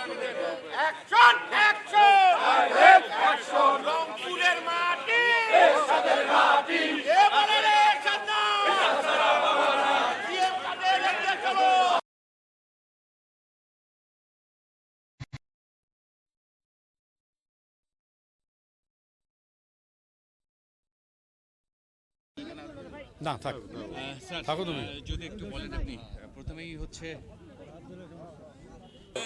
শুভেচ্ছা action action action রংপুরের মাটি! এরশাদের মাটি! এ বলে রে এরশাদ না সিএম কাদের এগিয়ে চলো! না থাক। থাকো তুমি। যদি একটু বলেন আপনি। প্রথমেই হচ্ছে পরিবেশ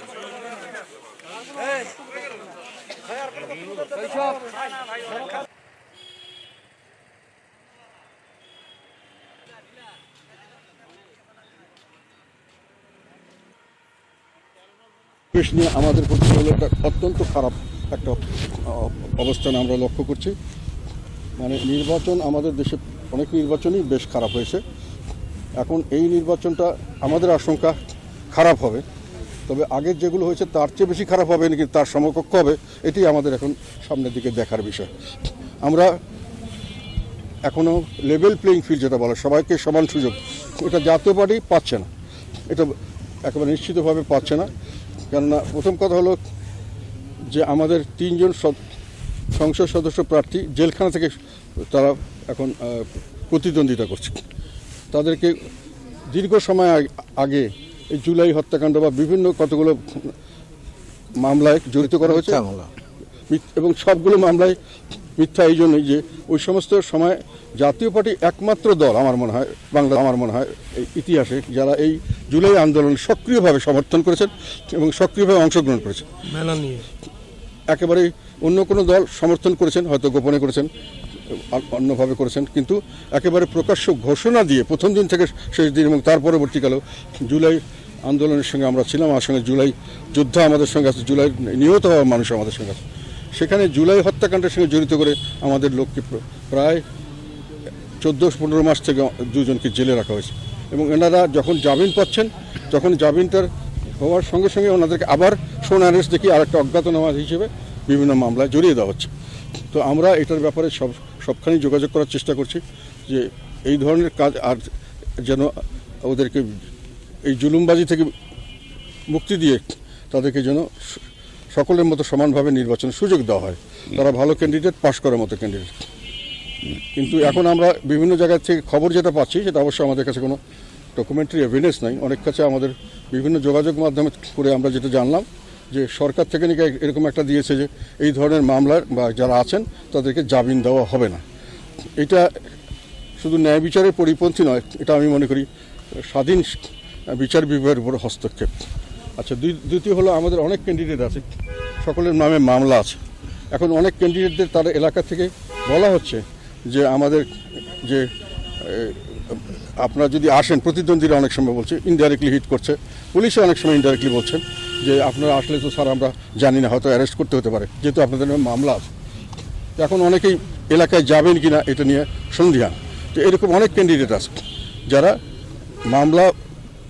নিয়ে আমাদের প্রতি একটা অত্যন্ত খারাপ একটা অবস্থান আমরা লক্ষ্য করছি। মানে নির্বাচন আমাদের দেশে অনেক নির্বাচনই বেশ খারাপ হয়েছে। এখন এই নির্বাচনটা আমাদের আশঙ্কা খারাপ হবে। তবে আগের যেগুলো হয়েছে, তার চেয়ে বেশি খারাপ হবে নাকি তার সমকক্ষ হবে, এটি আমাদের এখন সামনের দিকে দেখার বিষয়। আমরা এখনও লেভেল প্লেইং ফিল্ড যেটা বলে, সবাইকে সমান সুযোগ। এটা জাতীয় পার্টি পাচ্ছে না। এটা একেবারে নিশ্চিতভাবে পাচ্ছে না। কেননা প্রথম কথা হলো যে আমাদের তিনজন সংসদ সদস্য প্রার্থী জেলখানা থেকে তারা এখন প্রতিদ্বন্দ্বিতা করছে। তাদেরকে দীর্ঘ সময় আগে এই জুলাই হত্যাকাণ্ড বা বিভিন্ন কতগুলো মামলায় জড়িত করা হয়েছে? এবং সবগুলো মামলায় মিথ্যা এই জন্যই যে ওই সমস্ত সময় জাতীয় পার্টি একমাত্র দল আমার মনে হয় বাংলা আমার মনে হয় এই ইতিহাসে যারা এই জুলাই আন্দোলন সক্রিয়ভাবে সমর্থন করেছেন এবং সক্রিয়ভাবে অংশগ্রহণ করেছেন। মেলা নিয়ে। একেবারে অন্য কোনো দল সমর্থন করেছেন হয়তো গোপনে করেছেন। অন্যভাবে করেছেন, কিন্তু একেবারে প্রকাশ্য ঘোষণা দিয়ে প্রথম দিন থেকে শেষ দিন এবং তার পরবর্তীকালেও জুলাই আন্দোলনের সঙ্গে আমরা ছিলাম আমার সঙ্গে জুলাই যোদ্ধা আমাদের সঙ্গে আছে, জুলাই নিহত হওয়া মানুষ আমাদের সঙ্গে আছে। সেখানে জুলাই হত্যাকাণ্ডের সঙ্গে জড়িত করে আমাদের লোককে প্রায় চোদ্দ পনেরো মাস থেকে দুজনকে জেলে রাখা হয়েছে। এবং এনারা যখন জামিন পাচ্ছেন, তখন জামিনটার হওয়ার সঙ্গে সঙ্গে ওনাদেরকে আবার সোন অ্যারেস্ট দেখি আরেকটা অজ্ঞাতনামা হিসেবে বিভিন্ন মামলায় জড়িয়ে দেওয়া হচ্ছে। তো আমরা এটার ব্যাপারে সব সবখানেই যোগাযোগ করার চেষ্টা করছি যে এই ধরনের কাজ আর যেন ওদেরকে এই জুলুমবাজি থেকে মুক্তি দিয়ে তাদেরকে যেন সকলের মতো সমানভাবে নির্বাচনের সুযোগ দেওয়া হয়। তারা ভালো ক্যান্ডিডেট পাশ করার মতো ক্যান্ডিডেট কিন্তু এখন আমরা বিভিন্ন জায়গা থেকে খবর যেটা পাচ্ছি, সেটা অবশ্যই আমাদের কাছে কোনো ডকুমেন্টারি এভিডেন্স নাই। অনেক কাছে আমাদের বিভিন্ন যোগাযোগ মাধ্যমে করে আমরা যেটা জানলাম। যে সরকার থেকে নাকি এরকম একটা দিয়েছে যে এই ধরনের মামলার বা যারা আছেন তাদেরকে জামিন দেওয়া হবে না। এটা শুধু ন্যায় বিচারের পরিপন্থী নয়, এটা আমি মনে করি স্বাধীন বিচার বিভাগের উপর হস্তক্ষেপ। আচ্ছা দ্বিতীয় হলো আমাদের অনেক ক্যান্ডিডেট আছে, সকলের নামে মামলা আছে। এখন অনেক ক্যান্ডিডেটদের তার এলাকা থেকে বলা হচ্ছে যে আমাদের যে আপনারা যদি আসেন, প্রতিদ্বন্দ্বীরা অনেক সময় বলছে ইনডাইরেক্টলি হিট করছে, পুলিশও অনেক সময় ইনডাইরেক্টলি বলছেন। যে আপনারা আসলে তো স্যার, আমরা জানি না, হয়তো অ্যারেস্ট করতে হতে পারে। যেহেতু আপনাদের মামলা আছে। এখন অনেকেই এলাকায় যাবেন কি না এটা নিয়ে সন্ধিহান তো এরকম অনেক ক্যান্ডিডেট আছে যারা মামলা,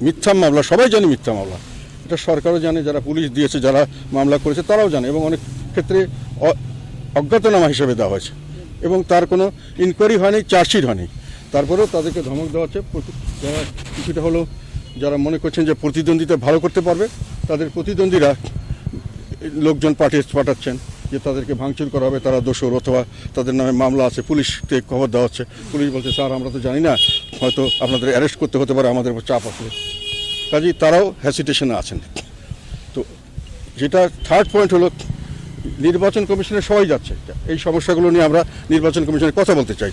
মিথ্যা মামলা, সবাই জানে মিথ্যা মামলা। এটা সরকারও জানে, যারা পুলিশ দিয়েছে, যারা মামলা করেছে, তারাও জানে এবং অনেক ক্ষেত্রে অজ্ঞাতনামা হিসেবে দেওয়া হয়েছে। এবং তার কোনো ইনকোয়ারি হয়নি চার্জশিট হয়নি। তারপরেও তাদেরকে ধমক দেওয়া হচ্ছে। যারা কিছুটা হলো যারা মনে করছেন যে প্রতিদ্বন্দ্বিতা ভালো করতে পারবে তাদের প্রতিদ্বন্দ্বীরা লোকজন পাঠিয়ে পাঠাচ্ছেন যে তাদেরকে ভাঙচুর করা হবে, তারা দোষর অথবা তাদের নামে মামলা আছে পুলিশকে খবর দেওয়া হচ্ছে। পুলিশ বলছে, স্যার, আমরা তো জানি না, হয়তো আপনাদের অ্যারেস্ট করতে হতে পারে, আমাদের উপর চাপ আসলে কাজেই তারাও হ্যাসিটেশনে আছেন। তো যেটা থার্ড পয়েন্ট হলো, নির্বাচন কমিশনে সবাই যাচ্ছে। এই সমস্যাগুলো নিয়ে আমরা নির্বাচন কমিশনে কথা বলতে চাই।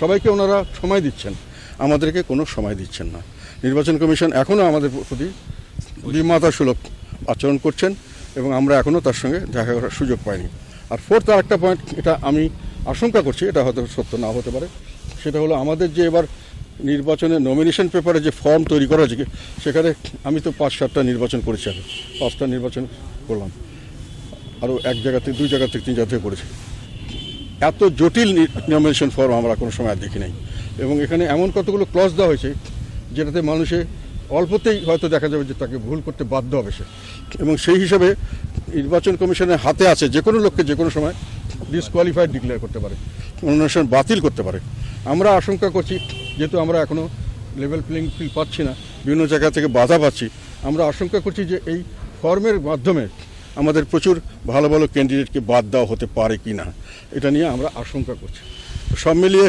সবাইকে ওনারা সময় দিচ্ছেন। আমাদেরকে কোনো সময় দিচ্ছেন না। নির্বাচন কমিশন এখনও আমাদের প্রতি বিমাতা সুলভ আচরণ করছেন এবং আমরা এখনও তার সঙ্গে দেখা করার সুযোগ পাইনি। আর ফোর্থ আর একটা পয়েন্ট এটা আমি আশঙ্কা করছি, এটা হয়তো সত্য না হতে পারে, সেটা হলো আমাদের যে এবার নির্বাচনে নমিনেশন পেপারে যে ফর্ম তৈরি করা হয়েছে, সেখানে আমি তো পাঁচ সাতটা নির্বাচন করেছি আমি, পাঁচটা নির্বাচন করলাম আরও এক জায়গা থেকে, দুই জায়গা থেকে, তিন জায়গা থেকে করেছি। এত জটিল নমিনেশন ফর্ম আমরা কোনো সময় আর দেখি নাই। এবং এখানে এমন কতগুলো ক্লজ দেওয়া হয়েছে, যেটাতে মানুষে অল্পতেই হয়তো দেখা যাবে যে তাকে ভুল করতে বাধ্য হবে সে। এবং সেই হিসাবে নির্বাচন কমিশনের হাতে আছে যে কোনো লোককে যে কোনো সময় ডিসকোয়ালিফাইড ডিক্লেয়ার করতে পারে নমিনেশন বাতিল করতে পারে। আমরা আশঙ্কা করছি, যেহেতু আমরা এখনও লেভেল প্লেইং ফিল্ড পাচ্ছি না, বিভিন্ন জায়গা থেকে বাধা পাচ্ছি, আমরা আশঙ্কা করছি যে এই ফর্মের মাধ্যমে আমাদের প্রচুর ভালো ভালো ক্যান্ডিডেটকে বাদ দেওয়া হতে পারে কি না, এটা নিয়ে আমরা আশঙ্কা করছি। সব মিলিয়ে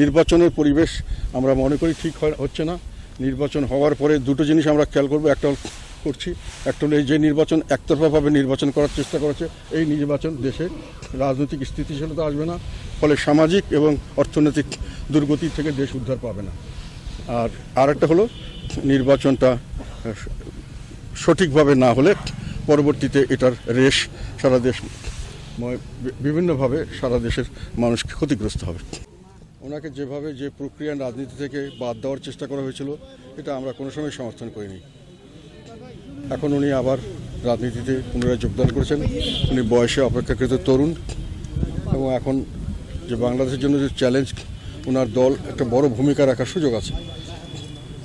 নির্বাচনের পরিবেশ আমরা মনে করি ঠিক হচ্ছে না। নির্বাচন হওয়ার পরে দুটো জিনিস আমরা খেয়াল করব। একটা করছি, একটা হলো এই যে নির্বাচন একতরফাভাবে নির্বাচন করার চেষ্টা করেছে, এই নির্বাচন দেশে রাজনৈতিক স্থিতিশীলতা আসবে না, ফলে সামাজিক এবং অর্থনৈতিক দুর্গতি থেকে দেশ উদ্ধার পাবে না। আর আরেকটা হলো নির্বাচনটা সঠিকভাবে না হলে পরবর্তীতে এটার রেশ সারা দেশ বিভিন্নভাবে সারা দেশের মানুষ ক্ষতিগ্রস্ত হবে। ওনাকে যেভাবে যে প্রক্রিয়া রাজনীতি থেকে বাদ দেওয়ার চেষ্টা করা হয়েছিল, এটা আমরা কোনো সময় সমর্থন করিনি। এখন উনি আবার রাজনীতিতে পুনরায় যোগদান করেছেন। উনি বয়সে অপেক্ষাকৃত তরুণ এবং এখন যে বাংলাদেশের জন্য যে চ্যালেঞ্জ ওনার দল একটা বড় ভূমিকা রাখার সুযোগ আছে।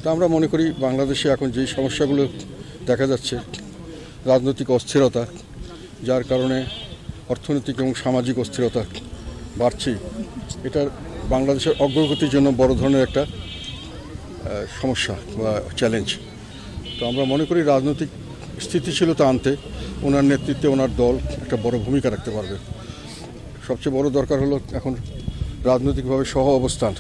তা আমরা মনে করি বাংলাদেশে এখন যেই সমস্যাগুলো দেখা যাচ্ছে, রাজনৈতিক অস্থিরতা, যার কারণে অর্থনৈতিক এবং সামাজিক অস্থিরতা বাড়ছে এটা বাংলাদেশের অগ্রগতির জন্য বড় ধরনের একটা সমস্যা বা চ্যালেঞ্জ তো আমরা মনে করি রাজনৈতিক স্থিতিশীলতা আনতে ওনার নেতৃত্বে ওনার দল একটা বড় ভূমিকা রাখতে পারবে। সবচেয়ে বড় দরকার হলো এখন রাজনৈতিকভাবে সহ অবস্থান।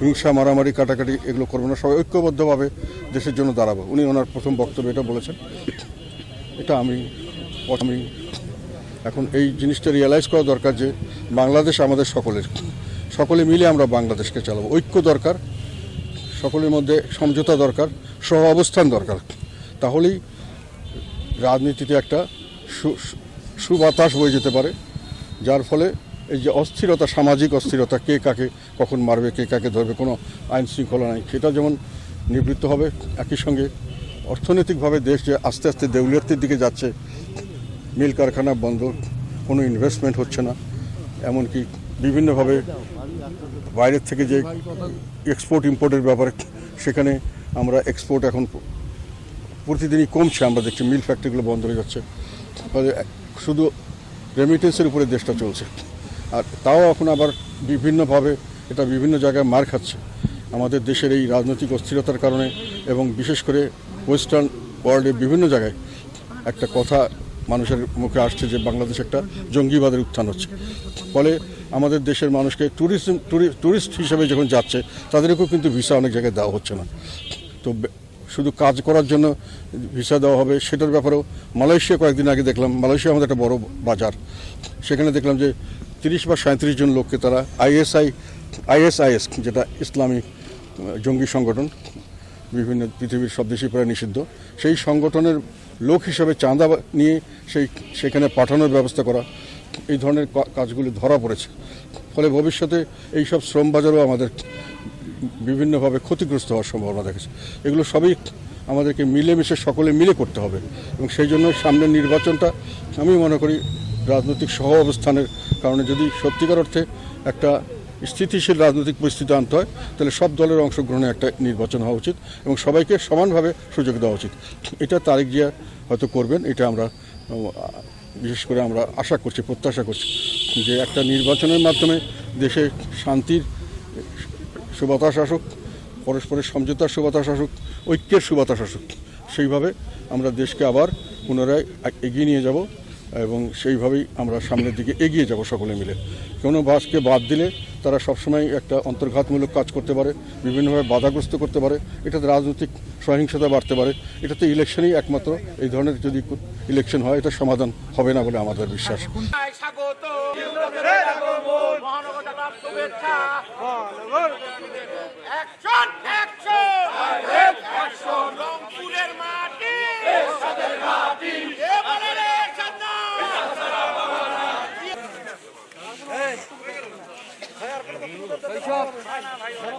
হিংসা, মারামারি, কাটাকাটি এগুলো করব না, সবাই ঐক্যবদ্ধভাবে দেশের জন্য দাঁড়াবো। উনি ওনার প্রথম বক্তব্য এটা বলেছেন। এটা আমি আমি এখন এই জিনিসটা রিয়েলাইজ করা দরকার যে বাংলাদেশ আমাদের সকলের, সকলে মিলে আমরা বাংলাদেশকে চালাবো। ঐক্য দরকার, সকলের মধ্যে সমঝোতা দরকার সহ অবস্থান দরকার। তাহলেই রাজনীতিতে একটা সুবাতাস বয়ে যেতে পারে, যার ফলে এই যে অস্থিরতা, সামাজিক অস্থিরতা, কে কাকে কখন মারবে, কে কাকে ধরবে, কোনো আইন শৃঙ্খলা নাই। সেটা যেমন নিবৃত্ত হবে, একই সঙ্গে অর্থনৈতিকভাবে দেশ যে আস্তে আস্তে দেউলিয়াতির দিকে যাচ্ছে মিল কারখানা বন্ধ, কোনো ইনভেস্টমেন্ট হচ্ছে না, এমনকি বিভিন্নভাবে বাইরের থেকে যে এক্সপোর্ট ইম্পোর্টের ব্যাপারে সেখানে আমরা এক্সপোর্ট এখন প্রতিদিনই কমছে, আমরা দেখছি মিল ফ্যাক্টরিগুলো বন্ধ হয়ে যাচ্ছে। শুধু রেমিটেন্সের উপরে দেশটা চলছে। আর তাও এখন আবার বিভিন্নভাবে এটা বিভিন্ন জায়গায় মার খাচ্ছে। আমাদের দেশের এই রাজনৈতিক অস্থিরতার কারণে এবং বিশেষ করে ওয়েস্টার্ন ওয়ার্ল্ডের বিভিন্ন জায়গায় একটা কথা মানুষের মুখে আসছে যে বাংলাদেশ একটা জঙ্গিবাদের উত্থান হচ্ছে। ফলে আমাদের দেশের মানুষকে ট্যুরিজম ট্যুরিস্ট হিসেবে যখন যাচ্ছে, তাদেরকেও কিন্তু ভিসা অনেক জায়গায় দেওয়া হচ্ছে না। তো শুধু কাজ করার জন্য ভিসা দেওয়া হবে, সেটার ব্যাপারেও মালয়েশিয়া কয়েকদিন আগে দেখলাম, মালয়েশিয়া আমাদের একটা বড় বাজার। সেখানে দেখলাম যে তিরিশ বা সাঁত্রিশ জন লোককে তারা আইএসআই, আইএসআইএস, যেটা ইসলামী জঙ্গি সংগঠন, বিভিন্ন পৃথিবীর সব দেশই প্রায় নিষিদ্ধ। সেই সংগঠনের লোক হিসাবে চাঁদা নিয়ে সেই সেখানে পাঠানোর ব্যবস্থা করা, এই ধরনের কাজগুলি ধরা পড়েছে। ফলে ভবিষ্যতে এই সব শ্রম বাজারও আমাদের বিভিন্নভাবে ক্ষতিগ্রস্ত হওয়ার সম্ভাবনা দেখেছে এগুলো সবই আমাদেরকে মিলেমিশে, সকলে মিলে করতে হবে এবং সেই জন্য সামনের নির্বাচনটা আমি মনে করি রাজনৈতিক সহ অবস্থানের কারণে যদি সত্যিকার অর্থে একটা স্থিতিশীল রাজনৈতিক পরিস্থিতি আনতে হয়, তাহলে সব দলের অংশগ্রহণে একটা নির্বাচন হওয়া উচিত এবং সবাইকে সমানভাবে সুযোগ দেওয়া উচিত। এটা তারেক জিয়া হয়তো করবেন, এটা আমরা, বিশেষ করে আমরা আশা করছি, প্রত্যাশা করছি যে একটা নির্বাচনের মাধ্যমে দেশে শান্তির সুবাতাস আসুক, পরস্পরের সমঝোতার সুবাতাস আসুক, ঐক্যের সুবাতাস আসুক, সেইভাবে আমরা দেশকে আবার পুনরায় এগিয়ে নিয়ে যাব এবং সেইভাবেই আমরা সামনের দিকে এগিয়ে যাব সকলে মিলে। কোনো বাসকে বাদ দিলে তারা সবসময় একটা অন্তর্ঘাতমূলক কাজ করতে পারে, বিভিন্নভাবে বাধাগ্রস্ত করতে পারে, এটাতে রাজনৈতিক সহিংসতা বাড়তে পারে এটা তো ইলেকশনই একমাত্র। এই ধরনের যদি ইলেকশন হয় এটা সমাধান হবে না বলে আমাদের বিশ্বাস। অ্যাকশন